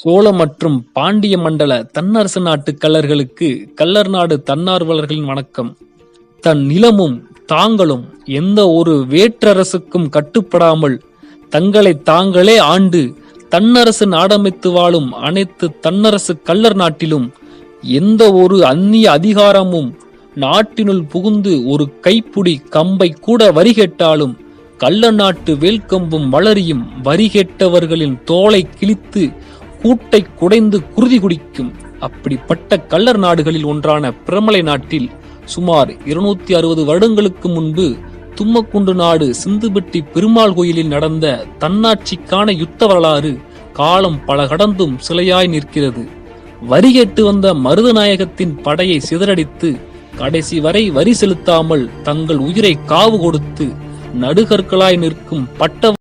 சோழ மற்றும் பாண்டிய மண்டல தன்னரசு நாட்டு கல்லர்களுக்கு கள்ளர் நாடு தன்னார்வலர்களின் வணக்கம். தன் நிலமும் தாங்களும் எந்த ஒரு வேற்றரசுக்கும் கட்டுப்படாமல் தங்களை தாங்களே ஆண்டு தன்னரசு நாடமைத்து வாழும் அனைத்து தன்னரசு கள்ளர் நாட்டிலும் எந்த ஒரு அந்நிய அதிகாரமும் நாட்டினுள் புகுந்து ஒரு கைப்புடி கம்பை கூட வரி கேட்டாலும் கள்ள நாட்டு வேல்கம்பும் வளரியும் வரி கேட்டவர்களின் தோலை கிழித்து கூட்டை குடைந்து குருதி குடிக்கும். அப்படிப்பட்ட கள்ளர் நாடுகளில் ஒன்றான பிரமலை நாட்டில் சுமார் இருநூத்தி அறுபது வருடங்களுக்கு முன்பு தும்மக்குண்டு நாடு சிந்துபட்டி பெருமாள் கோயிலில் நடந்த தன்னாட்சிக்கான யுத்த வரலாறு காலம் பல கடந்தும் சிலையாய் நிற்கிறது. வரி கேட்டு வந்த மருதநாயகத்தின் படையை சிதறடித்து கடைசி வரை வரி செலுத்தாமல் தங்கள் உயிரை காவு கொடுத்து நடுகற்களாய் நிற்கும் பட்ட